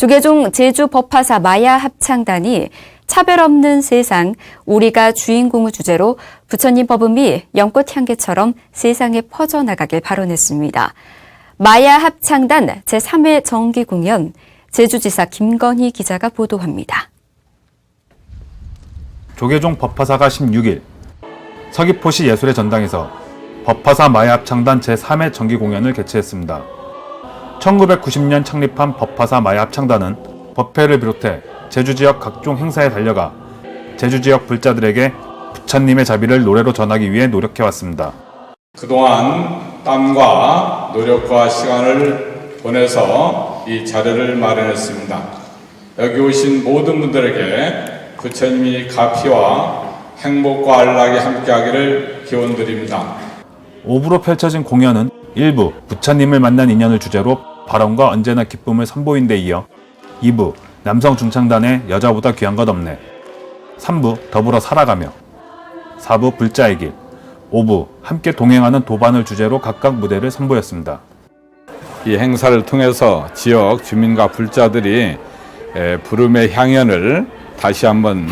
조계종 제주 법화사 마야 합창단이 차별 없는 세상, 우리가 주인공을 주제로 부처님 법음이 연꽃 향기처럼 세상에 퍼져나가길 발언했습니다. 마야 합창단 제3회 정기 공연, 제주지사 김건희 기자가 보도합니다. 조계종 법화사가 16일 서귀포시 예술의 전당에서 법화사 마야 합창단 제3회 정기 공연을 개최했습니다. 1990년 창립한 법화사 마야합창단은 법회를 비롯해 제주 지역 각종 행사에 달려가 제주 지역 불자들에게 부처님의 자비를 노래로 전하기 위해 노력해 왔습니다. 그동안 땀과 노력과 시간을 보내서 이 자리를 마련했습니다. 여기 오신 모든 분들에게 부처님이 가피와 행복과 안락이 함께하기를 기원드립니다. 오부로 펼쳐진 공연은 1부 부처님을 만난 인연을 주제로 발언과 언제나 기쁨을 선보인 데 이어 2부 남성 중창단의 여자보다 귀한 것 없네 3부 더불어 살아가며 4부 불자의 길 5부 함께 동행하는 도반을 주제로 각각 무대를 선보였습니다. 이 행사를 통해서 지역 주민과 불자들이 에, 부름의 향연을 다시 한번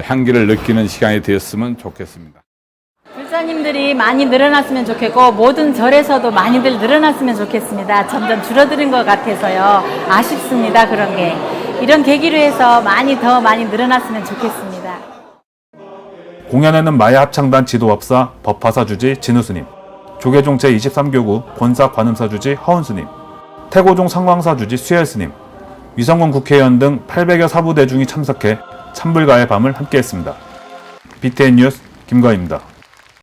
향기를 느끼는 시간이 되었으면 좋겠습니다. 불사님들이 많이 늘어났으면 좋겠고 모든 절에서도 많이들 늘어났으면 좋겠습니다. 점점 줄어드는 것 같아서요. 아쉽습니다. 그런 게. 이런 계기로 해서 많이 더 많이 늘어났으면 좋겠습니다. 공연에는 마야 합창단 지도법사 법화사 주지 진우스님, 조계종 제23교구 본사 관음사 주지 허은스님, 태고종 상광사 주지 수열스님, 위성군 국회의원 등 800여 사부 대중이 참석해 찬불가의 밤을 함께했습니다. BTN 뉴스 김건희입니다.